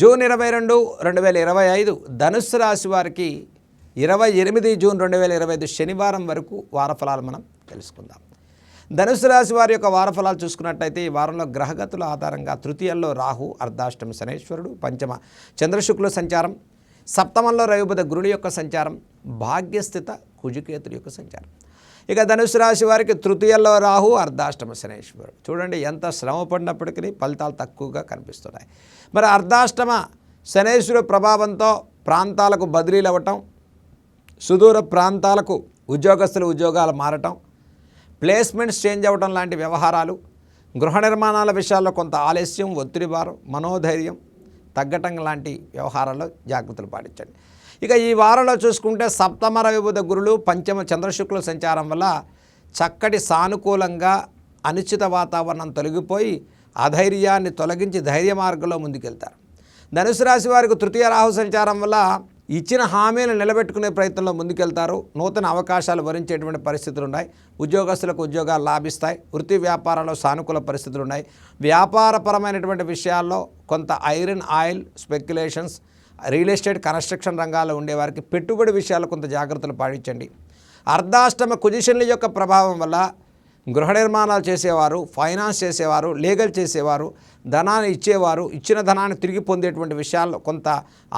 June ఇరవై రెండు రెండు వేల ఇరవై ఐదు ధనుస్సు రాశి వారికి ఇరవై ఎనిమిది జూన్ రెండు వేల ఇరవై ఐదు శనివారం వరకు వారఫలాలు మనం తెలుసుకుందాం. ధనుసు రాశి వారి యొక్క వారఫలాలు చూసుకున్నట్టయితే ఈ వారంలో గ్రహగతుల ఆధారంగా తృతీయంలో రాహు అర్ధాష్టమి శనేశ్వరుడు పంచమ చంద్రశుక్ల సంచారం సప్తమంలో రవిబుధ గురుడి యొక్క సంచారం భాగ్యస్థిత కుజుకేతుడి యొక్క సంచారం. ఇక ధనుసు రాశి వారికి తృతీయంలో రాహు అర్ధాష్టమ శనేశ్వరుడు. చూడండి ఎంత శ్రమ పడినప్పటికీ ఫలితాలు తక్కువగా కనిపిస్తున్నాయి. మరి అర్ధాష్టమ శనేశ్వరుడు ప్రభావంతో ప్రాంతాలకు బదిలీలు అవ్వటం సుదూర ప్రాంతాలకు ఉద్యోగస్తులు ఉద్యోగాలు మారటం ప్లేస్మెంట్స్ చేంజ్ అవ్వటం లాంటి వ్యవహారాలు గృహ నిర్మాణాల విషయాల్లో కొంత ఆలస్యం ఒత్తిడి వారు మనోధైర్యం తగ్గటం లాంటి వ్యవహారాల్లో జాగ్రత్తలు పాటించండి. ఇక ఈ వారంలో చూసుకుంటే సప్తమ రవిబుధ గురులు పంచమ చంద్రశుక్ల సంచారం వల్ల చక్కటి సానుకూలంగా అనిశ్చిత వాతావరణం తొలగిపోయి అధైర్యాన్ని తొలగించి ధైర్య మార్గంలో ముందుకెళ్తారు. ధనుసు రాశి వారికి తృతీయ రాహు సంచారం వల్ల ఇచ్చిన హామీలను నిలబెట్టుకునే ప్రయత్నంలో ముందుకెళ్తారు. నూతన అవకాశాలు వరించేటువంటి పరిస్థితులు ఉన్నాయి. ఉద్యోగస్తులకు ఉద్యోగాలు లాభిస్తాయి. వృత్తి వ్యాపారాల్లో సానుకూల పరిస్థితులు ఉన్నాయి. వ్యాపారపరమైనటువంటి విషయాల్లో కొంత iron oil speculations real estate construction రంగాల్లో ఉండేవారికి పెట్టుబడి విషయాల్లో కొంత జాగ్రత్తలు పాటించండి. అర్ధాష్టమ కుజిషన్ల యొక్క ప్రభావం వల్ల గృహ నిర్మాణాలు చేసేవారు ఫైనాన్స్ చేసేవారు లీగల్ చేసేవారు ధనాన్ని ఇచ్చేవారు ఇచ్చిన ధనాన్ని తిరిగి పొందేటువంటి విషయాల్లో కొంత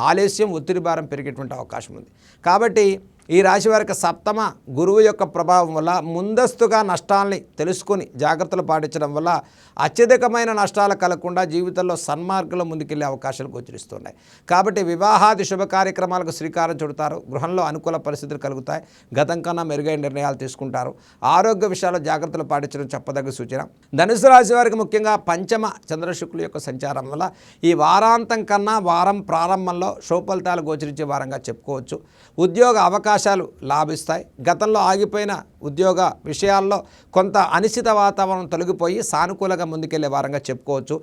ఆలస్యం ఒత్తిడి భారం పెరిగేటువంటి అవకాశం ఉంది. కాబట్టి ఈ రాశి వారికి సప్తమ గురువు యొక్క ప్రభావం వల్ల ముందస్తుగా నష్టాల్ని తెలుసుకొని జాగ్రత్తలు పాటించడం వల్ల అత్యధికమైన నష్టాలు కలగకుండా జీవితంలో సన్మార్గంలో ముందుకెళ్ళే అవకాశాలు గోచరిస్తున్నాయి. కాబట్టి వివాహాది శుభ కార్యక్రమాలకు శ్రీకారం చుడతారు. గృహంలో అనుకూల పరిస్థితులు కలుగుతాయి. గతం కన్నా మెరుగైన నిర్ణయాలు తీసుకుంటారు. ఆరోగ్య విషయాల్లో జాగ్రత్తలు పాటించడం చెప్పదగ్గ సూచన. ధనుసు రాశి వారికి ముఖ్యంగా పంచమ చంద్రశుక్లు యొక్క సంచారం వల్ల ఈ వారాంతం కన్నా వారం ప్రారంభంలో శుభఫలితాలు గోచరించే వారంగా చెప్పుకోవచ్చు. ఉద్యోగ అవకాశం అవకాశాలు లాభిస్తాయి. గతంలో ఆగిపోయిన ఉద్యోగ విషయాల్లో కొంత అనిశ్చిత వాతావరణం తొలగిపోయి సానుకూలంగా ముందుకెళ్ళే వారంగా చెప్పుకోవచ్చు.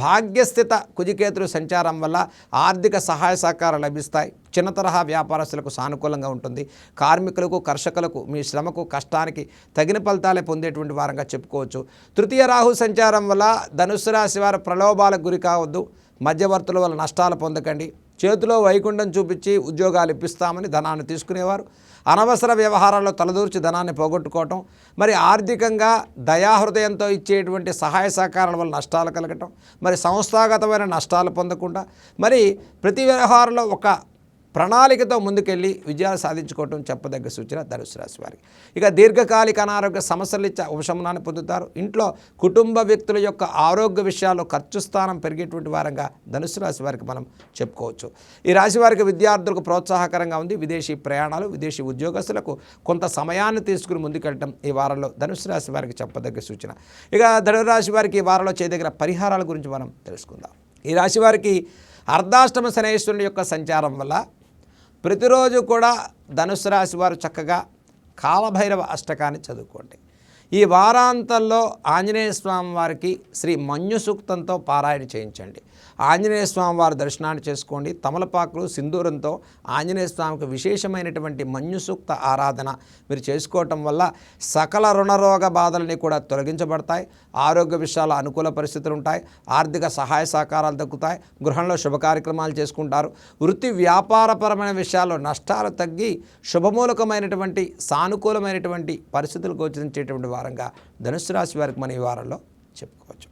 భాగ్యస్థిత కుజికేతులు సంచారం వల్ల ఆర్థిక సహాయ సహకారాలు లభిస్తాయి. చిన్న తరహా వ్యాపారస్తులకు సానుకూలంగా ఉంటుంది. కార్మికులకు కర్షకులకు మీ శ్రమకు కష్టానికి తగిన ఫలితాలే పొందేటువంటి వారంగా చెప్పుకోవచ్చు. తృతీయ రాహు సంచారం వల్ల ధనుసు రాశి వారు ప్రలోభాలకు గురి కావద్దు. మధ్యవర్తుల వల్ల నష్టాలు పొందకండి. చేతిలో వైకుంఠం చూపించి ఉద్యోగాలు ఇప్పిస్తామని ధనాన్ని తీసుకునేవారు. అనవసర వ్యవహారాల్లో తలదూర్చి ధనాన్ని పోగొట్టుకోవటం మరి ఆర్థికంగా దయాహృదయంతో ఇచ్చేటువంటి సహాయ సహకారాల వల్ల నష్టాలు కలగటం మరి సంస్థాగతమైన నష్టాలు పొందకుండా మరి ప్రతి వ్యవహారంలో ఒక ప్రణాళికతో ముందుకెళ్ళి విజయాలు సాధించుకోవటం చెప్పదగ్గ సూచన ధనుసు రాశి వారికి. ఇక దీర్ఘకాలిక అనారోగ్య సమస్యలు ఇచ్చే ఉపశమనాన్ని పొందుతారు. ఇంట్లో కుటుంబ వ్యక్తుల యొక్క ఆరోగ్య విషయాల్లో ఖర్చు స్థానం పెరిగేటువంటి వారంగా ధనుసు రాశి వారికి మనం చెప్పుకోవచ్చు. ఈ రాశి వారికి విద్యార్థులకు ప్రోత్సాహకరంగా ఉంది. విదేశీ ప్రయాణాలు విదేశీ ఉద్యోగస్తులకు కొంత సమయాన్ని తీసుకుని ముందుకెళ్ళటం ఈ వారంలో ధనుసు రాశి వారికి చెప్పదగ్గ సూచన. ఇక ధనురాశి వారికి ఈ వారంలో చేయదగిన పరిహారాల గురించి మనం తెలుసుకుందాం. ఈ రాశి వారికి అర్ధాష్టమ శనేశ్వరుని యొక్క సంచారం వల్ల ప్రతిరోజు కూడా ధనుసు రాశి వారు చక్కగా కాలభైరవ అష్టకాన్ని చదువుకోండి. ఈ వారాంతంలో ఆంజనేయ స్వామి వారికి శ్రీ మన్యు సూక్తంతో పారాయణ చేయించండి. ఆంజనేయ స్వామి వారి దర్శనాన్ని చేసుకోండి. తమలపాకులు సింధూరంతో ఆంజనేయ స్వామికి విశేషమైనటువంటి మన్యు సూక్త ఆరాధన మీరు చేసుకోవటం వల్ల సకల రుణరోగ బాధలని కూడా తొలగించబడతాయి. ఆరోగ్య విషయాల అనుకూల పరిస్థితులు ఉంటాయి. ఆర్థిక సహాయ సహకారాలు దక్కుతాయి. గృహంలో శుభ కార్యక్రమాలు చేసుకుంటారు. వృత్తి వ్యాపారపరమైన విషయాల్లో నష్టాలు తగ్గి శుభమూలకమైనటువంటి సానుకూలమైనటువంటి పరిస్థితులు గోచరించేటువంటి వారంగా ధనుసు రాశి వారికి మన ఈ వారంలో చెప్పుకోవచ్చు.